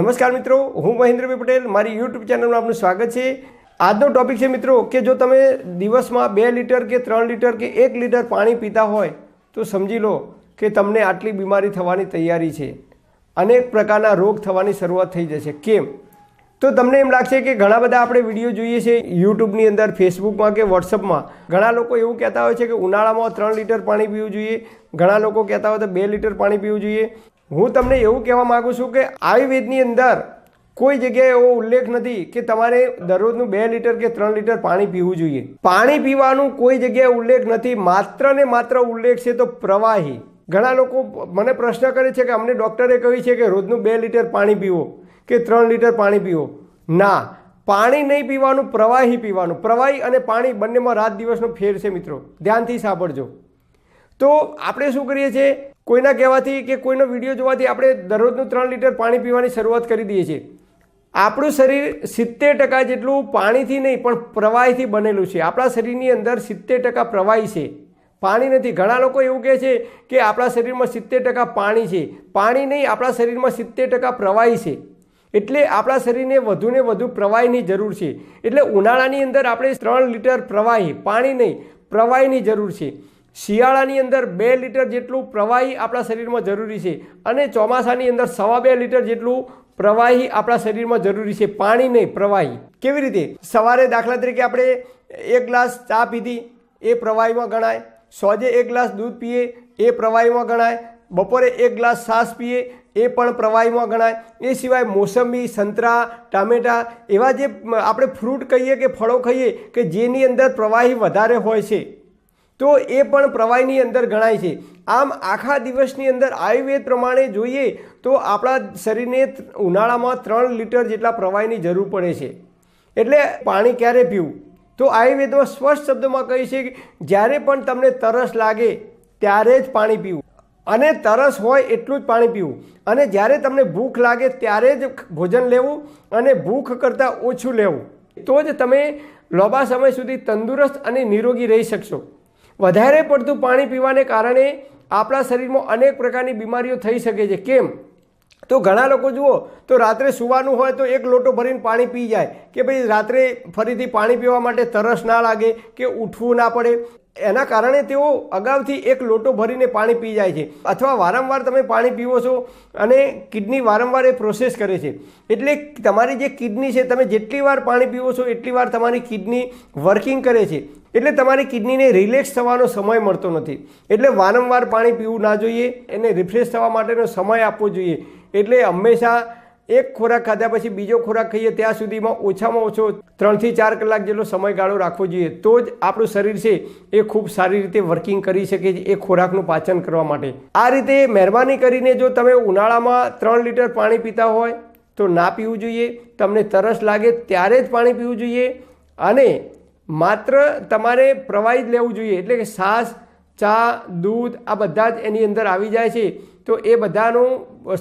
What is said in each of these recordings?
નમસ્કાર મિત્રો, હું મહેન્દ્રભાઈ પટેલ, મારી યુટ્યુબ ચેનલમાં આપનું સ્વાગત છે. આજનો ટોપિક છે મિત્રો કે જો તમે દિવસમાં બે લીટર કે ત્રણ લીટર કે એક લીટર પાણી પીતા હોય, તો સમજી લો કે તમને આટલી બીમારી થવાની તૈયારી છે અનેક પ્રકારના રોગ થવાની શરૂઆત થઈ જશે. કેમ? તો તમને એમ લાગશે કે ઘણા બધા આપણે વીડિયો જોઈએ છે યુટ્યુબની અંદર ફેસબુકમાં કે વોટ્સઅપમાં ઘણા લોકો એવું કહેતા હોય છે કે ઉનાળામાં ત્રણ લીટર પાણી પીવું જોઈએ. ઘણા લોકો કહેતા હોય તો બે લીટર પાણી પીવું જોઈએ. હું તમને એવું કહેવા માગું છું કે આયુર્વેદની અંદર કોઈ જગ્યાએ એવો ઉલ્લેખ નથી કે તમારે દરરોજનું બે લીટર કે ત્રણ લીટર પાણી પીવું જોઈએ. પાણી પીવાનું કોઈ જગ્યાએ ઉલ્લેખ નથી, માત્ર ને માત્ર ઉલ્લેખ છે તો પ્રવાહી. ઘણા લોકો મને પ્રશ્ન કરે છે કે અમને ડૉક્ટરે કહ્યું છે કે રોજનું બે લીટર પાણી પીવો કે ત્રણ લીટર પાણી પીવો. ના, પાણી નહીં પીવાનું, પ્રવાહી પીવાનું. પ્રવાહી અને પાણી બંનેમાં રાત દિવસનો ફેર છે મિત્રો. ધ્યાનથી સાંભળજો. તો આપણે શું કરીએ છીએ? કોઈના કહેવાથી કે કોઈનો વીડિયો જોવાથી આપણે દરરોજનું ત્રણ લીટર પાણી પીવાની શરૂઆત કરી દઈએ છીએ. આપણું શરીર સિત્તેર ટકા જેટલું પાણીથી નહીં, પણ પ્રવાહીથી બનેલું છે. આપણા શરીરની અંદર સિત્તેર ટકા પ્રવાહી છે. પાણી નથી. ઘણા લોકો એવું કહે છે કે આપણા શરીરમાં સિત્તેર ટકા પાણી છે. પાણી નહીં, આપણા શરીરમાં સિત્તેર ટકા પ્રવાહી છે. એટલે આપણા શરીરને વધુને વધુ પ્રવાહીની જરૂર છે. એટલે ઉનાળાની અંદર આપણે ત્રણ લીટર પ્રવાહી, પાણી નહીં, પ્રવાહીની જરૂર છે. શિયાળાની અંદર બે લીટર જેટલું પ્રવાહી આપણા શરીરમાં જરૂરી છે અને ચોમાસાની અંદર સવા બે લીટર જેટલું પ્રવાહી આપણા શરીરમાં જરૂરી છે. પાણી નહીં, પ્રવાહી. કેવી રીતે? સવારે દાખલા તરીકે આપણે એક ગ્લાસ ચા પીધી, એ પ્રવાહીમાં ગણાય. સોજે એક ગ્લાસ દૂધ પીએ, એ પ્રવાહીમાં ગણાય. બપોરે એક ગ્લાસ છાશ પીએ, એ પણ પ્રવાહીમાં ગણાય. એ સિવાય મોસંબી, સંતરા, ટામેટા, એવા જે આપણે ફ્રૂટ કહીએ કે ફળો ખાઈએ કે જેની અંદર પ્રવાહી વધારે હોય છે. તો એ પણ પ્રવાહીની અંદર ગણાય છે. આમ આખા દિવસની અંદર આયુર્વેદ પ્રમાણે જોઈએ તો આપણા શરીરને ઉનાળામાં ત્રણ લીટર જેટલા પ્રવાહીની જરૂર પડે છે. એટલે પાણી ક્યારે પીવું? તો આયુર્વેદમાં સ્પષ્ટ શબ્દોમાં કહે છે કે જ્યારે પણ તમને તરસ લાગે ત્યારે જ પાણી પીવું. અને તરસ હોય એટલું જ પાણી પીવું. અને જ્યારે તમને ભૂખ લાગે ત્યારે જ ભોજન લેવું અને ભૂખ કરતાં ઓછું લેવું. તો જ તમે લાંબા સમય સુધી તંદુરસ્ત અને નિરોગી રહી શકશો. વધારે પડતું પાણી પીવાને કારણે આપણા શરીરમાં અનેક પ્રકારની બીમારીઓ થઈ શકે છે. કેમ? તો ઘણા લોકો જુઓ, તો રાત્રે સુવાનું હોય તો એક લોટો ભરીને પાણી પી જાય. કે ભાઈ રાત્રે ફરીથી પાણી પીવા માટે તરસ ના લાગે, કે ઉઠવું ના પડે. એના કારણે તેઓ અગાઉથી એક લોટો ભરીને પાણી પી જાય છે. અથવા વારંવાર તમે પાણી પીવો છો અને કિડની વારંવાર એ પ્રોસેસ કરે છે. એટલે તમારી જે કિડની છે, તમે જેટલી વાર પાણી પીવો છો, એટલી વાર તમારી કિડની વર્કિંગ કરે છે. એટલે તમારી કિડનીને રિલેક્સ થવાનો સમય મળતો નથી. એટલે વારંવાર પાણી પીવું ના જોઈએ, એને રિફ્રેશ થવા માટેનો સમય આપવો જોઈએ. એટલે હંમેશા એક ખોરાક ખાધા પછી બીજો ખોરાક ખાઈએ ત્યાં સુધીમાં ઓછામાં ઓછો ત્રણથી ચાર કલાક જેટલો સમયગાળો રાખવો જોઈએ. તો જ આપણું શરીર છે એ ખૂબ સારી રીતે વર્કિંગ કરી શકે છે એ ખોરાકનું પાચન કરવા માટે. આ રીતે મહેરબાની કરીને જો તમે ઉનાળામાં ત્રણ લીટર પાણી પીતા હોય તો ના પીવું જોઈએ. તમને તરસ લાગે ત્યારે જ પાણી પીવું જોઈએ. અને માત્ર તમારે પ્રવાહી જ લેવું જોઈએ. એટલે કે છાશ ચા, દૂધ, આ બધા જ એની અંદર આવી જાય છે. તો એ બધાનો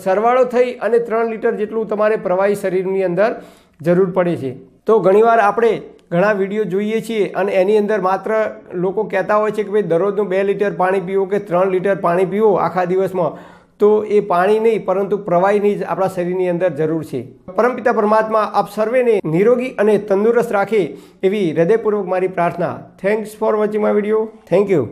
સરવાળો થઈ અને ત્રણ લીટર જેટલું તમારે પ્રવાહી શરીરની અંદર જરૂર પડે છે. તો ઘણીવાર આપણે ઘણા વીડિયો જોઈએ છીએ અને એની અંદર માત્ર લોકો કહેતા હોય છે કે ભાઈ દરરોજનું બે લીટર પાણી પીવો કે ત્રણ લીટર પાણી પીવો આખા દિવસમાં. તો એ પાણી નહીં, પરંતુ પ્રવાહીની જ આપણા શરીરની અંદર જરૂર છે. પરમપિતા પરમાત્મા આપ સર્વેને નિરોગી અને તંદુરસ્ત રાખે એવી હૃદયપૂર્વક મારી પ્રાર્થના. Thanks for watching my video thank you